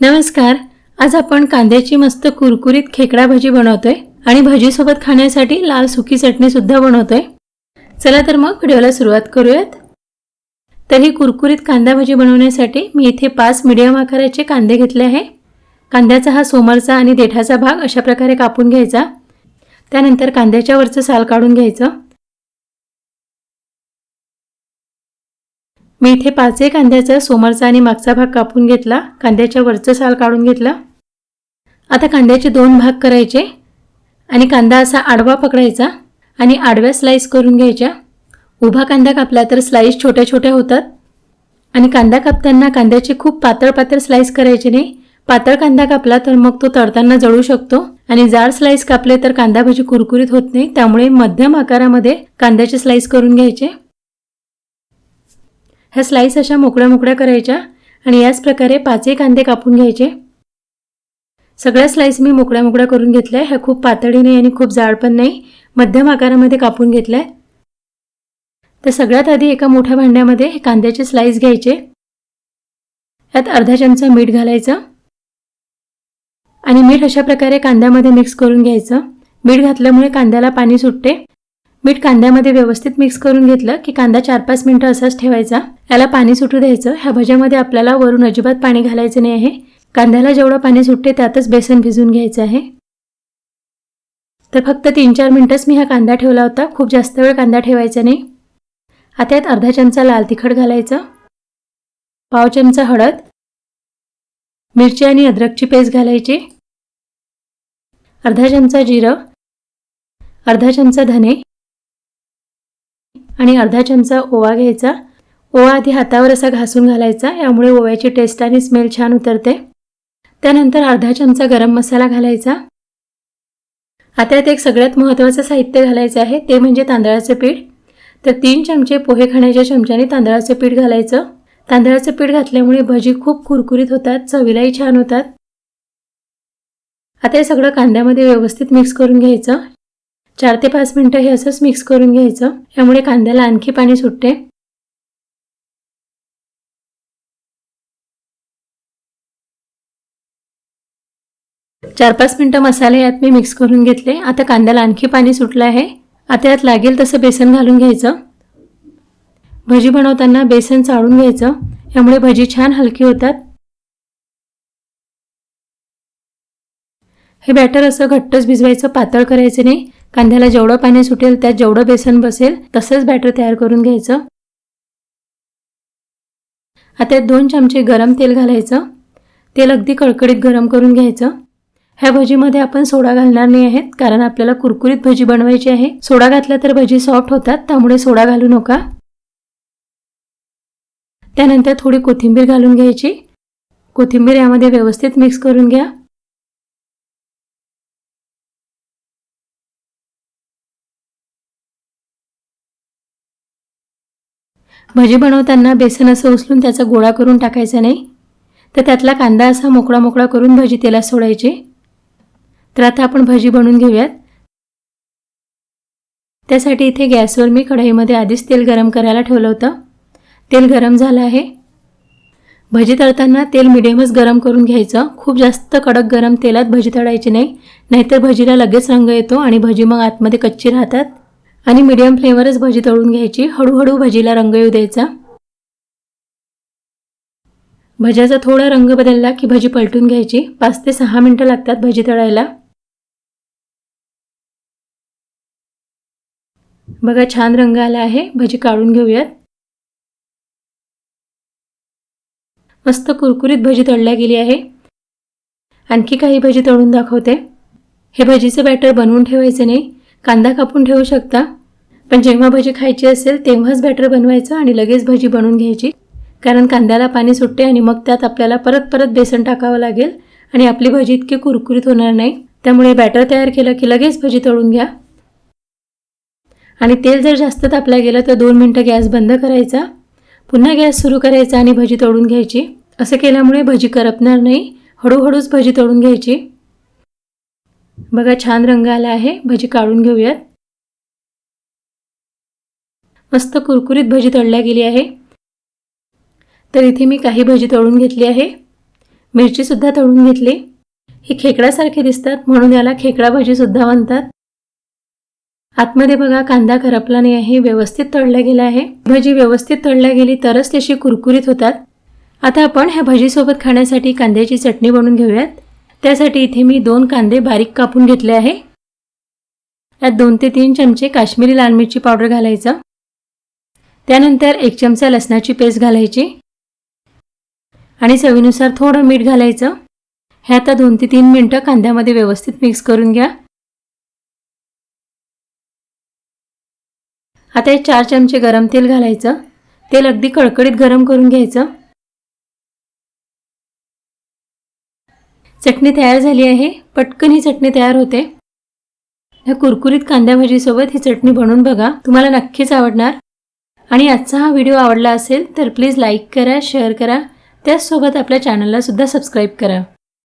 नमस्कार. आज आपण कांद्याची मस्त कुरकुरीत खेकडा भजी बनवतोय आणि भजीसोबत खाण्यासाठी लाल सुकी चटणी सुद्धा बनवतोय. चला तर मग व्हिडिओला सुरुवात करूयात. तर ही कुरकुरीत कांदा भजी बनवण्यासाठी मी इथे पाच मिडियम आकाराचे कांदे घेतले आहे. कांद्याचा हा सोमरचा आणि देठाचा भाग अशा प्रकारे कापून घ्यायचा. त्यानंतर कांद्याच्या वरचं साल काढून घ्यायचं. मी इथे पाचही कांद्याचा समोरचा आणि मागचा भाग कापून घेतला. कांद्याच्या वरचं साल काढून घेतला. आता कांद्याचे दोन भाग करायचे. आणि कांदा असा आडवा पकडायचा आणि आडव्या स्लाईस करून घ्यायच्या. उभा कांदा कापला तर स्लाईस छोट्या छोट्या होतात. आणि कांदा कापताना कांद्याचे खूप पातळ पातळ स्लाईस करायचे नाही. पातळ कांदा कापला तर मग तो तळताना जळू शकतो. आणि जाड स्लाईस कापले तर कांदा भजी कुरकुरीत होत नाही. त्यामुळे मध्यम आकारामध्ये कांद्याचे स्लाईस करून घ्यायचे. ह्या स्लाईस अशा मोकळ्या मोकळ्या करायच्या आणि याच प्रकारे पाचही कांदे कापून घ्यायचे. सगळ्या स्लाईस मी मोकळ्या मोकळ्या करून घेतल्या. ह्या खूप पातळी नाही आणि खूप जाड पण नाही. मध्यम आकारामध्ये कापून घेतल्या. तर सगळ्यात आधी एका मोठ्या भांड्यामध्ये हे कांद्याचे स्लाईस घ्यायचे. यात अर्धा चमचा मीठ घालायचं. आणि मीठ अशा प्रकारे कांद्यामध्ये मिक्स करून घ्यायचं. मीठ घातल्यामुळे कांद्याला पाणी सुटते. मीठ कांद्यामध्ये व्यवस्थित मिक्स करून घेतलं की कांदा चार पाच मिनटं असाच ठेवायचा. याला पाणी सुटू द्यायचं. ह्या भज्यामध्ये आपल्याला वरून अजिबात पाणी घालायचं नाही आहे. कांद्याला जेवढं पाणी सुटते त्यातच बेसन भिजून घ्यायचं आहे. तर फक्त तीन चार मिनटंच मी हा कांदा ठेवला होता. खूप जास्त वेळ कांदा ठेवायचा नाही. आता यात अर्धा चमचा लाल तिखट घालायचं. पाव चमचा हळद. मिरची आणि अद्रकची पेस्ट घालायची. अर्धा चमचा जिरं. अर्धा चमचा धने. आणि अर्धा चमचा ओवा घ्यायचा. ओवा आधी हातावर असा घासून घालायचा यामुळे ओव्याची टेस्ट आणि स्मेल छान उतरते. त्यानंतर अर्धा चमचा गरम मसाला घालायचा. आता यात एक सगळ्यात महत्त्वाचं साहित्य घालायचं आहे ते म्हणजे तांदळाचं पीठ. तर तीन चमचे पोहे खाण्याच्या चमच्याने तांदळाचं पीठ घालायचं. तांदळाचं पीठ घातल्यामुळे भजी खूप कुरकुरीत होतात चवीलाही छान होतात. आता हे सगळं कांद्यामध्ये व्यवस्थित मिक्स करून घ्यायचं. चार ते पाच मिनटं हे असंच मिक्स करून घ्यायचं. यामुळे कांद्याला आणखी पाणी सुटते. चार पाच मिनटं मसाले यात मी मिक्स करून घेतले. आता कांद्याला आणखी पाणी सुटलं आहे. आता यात लागेल तसं बेसन घालून घ्यायचं. भजी बनवताना बेसन चाळून घ्यायचं. यामुळे भजी छान हलकी होतात. हे बॅटर असं घट्टच भिजवायचं. पातळ करायचं नाही. कांद्याला जेवढं पाणी सुटेल त्यात जेवढं बेसन बसेल तसंच बॅटर तयार करून घ्यायचं. आता दोन चमचे गरम तेल घालायचं. तेल अगदी कडकडीत गरम करून घ्यायचं. ह्या भजीमध्ये आपण सोडा घालणार नाही आहेत कारण आपल्याला कुरकुरीत भजी बनवायची आहे. सोडा घातला तर भजी सॉफ्ट होतात त्यामुळे सोडा घालू नका. त्यानंतर थोडी कोथिंबीर घालून घ्यायची. कोथिंबीर यामध्ये व्यवस्थित मिक्स करून घ्या. भजी बनवताना बेसन असं उचलून त्याचा गोळा करून टाकायचा नाही. तर त्यातला कांदा असा मोकळा मोकळा करून भजी तेलात सोडायची. तर आता आपण भजी बनवून घेऊयात. त्यासाठी इथे गॅसवर मी कढईमध्ये आधीच तेल गरम करायला ठेवलं होतं. तेल गरम झालं आहे. भजी तळताना तेल मिडियमच गरम करून घ्यायचं. खूप जास्त कडक गरम तेलात भजी तळायची नाही. नाहीतर भजीला लगेच रंग येतो आणि भजी मग आतमध्ये कच्ची राहतात. आणि मिडियम फ्लेमवरच भजी तळून घ्यायची. हळूहळू भजीला रंग येऊ द्यायचा. भज्याचा थोडा रंग बदलला की भजी पलटून घ्यायची. पाच ते सहा मिनटं लागतात भजी तळायला. बघा छान रंग आला आहे. भजी काढून घेऊयात. मस्त कुरकुरीत भजी तळल्या गेली आहे. आणखी काही भजी तळून दाखवते. हे भजीचं बॅटर बनवून ठेवायचं नाही. कांदा कापून ठेवू शकता. पण जेव्हा भजी खायची असेल तेव्हाच बॅटर बनवायचं आणि लगेच भजी बनवून घ्यायची. कारण कांद्याला पाणी सुटते आणि मग त्यात आपल्याला परत परत बेसन टाकावं लागेल आणि आपली भजी इतकी कुरकुरीत होणार नाही. त्यामुळे बॅटर तयार केलं की लगेच भजी तळून घ्या. आणि तेल जर जास्त तापला गेलं तर दोन मिनटं गॅस बंद करायचा. पुन्हा गॅस सुरू करायचा आणि भजी तळून घ्यायची. असं केल्यामुळे भजी करपणार नाही. हळूहळूच भजी तळून घ्यायची. बघा छान रंग आला आहे. भजी काढून घेऊयात. मस्त कुरकुरीत भजी तळल्या गेली आहे. तर इथे मी काही भजी तळून घेतली आहे. मिरचीसुद्धा तळून घेतली. ही खेकड्यासारखे दिसतात म्हणून याला खेकडा भजीसुद्धा म्हणतात. आतमध्ये बघा कांदा करपला नाही आहे व्यवस्थित तळला गेला आहे. भजी व्यवस्थित तळल्या गेली तरच त्याशी कुरकुरीत होतात. आता आपण ह्या भजीसोबत खाण्यासाठी कांद्याची चटणी बनवून घेऊयात. त्यासाठी इथे मी दोन कांदे बारीक कापून घेतले आहे. यात दोन ते तीन चमचे काश्मीरी लाल मिरची पावडर घालायचं. त्यानंतर एक चमचा लसणाची पेस्ट घालायची. आणि चवीनुसार थोडं मीठ घालायचं. हे आता दोन ते तीन मिनटं कांद्यामध्ये व्यवस्थित मिक्स करून घ्या. आता हे चार चमचे गरम तेल घालायचं. तेल अगदी कडकडीत गरम करून घ्यायचं. चटणी तयार झाली आहे. पटकन ही चटणी तयार होते. ह्या कुरकुरीत कांद्या भाजीसोबत ही चटणी बनवून बघा. तुम्हाला नक्कीच आवडणार. आणि आजचा हा व्हिडिओ आवडला असेल तर प्लीज लाईक करा शेअर करा. त्याचसोबत आपल्या चॅनलला सुद्धा सबस्क्राईब करा.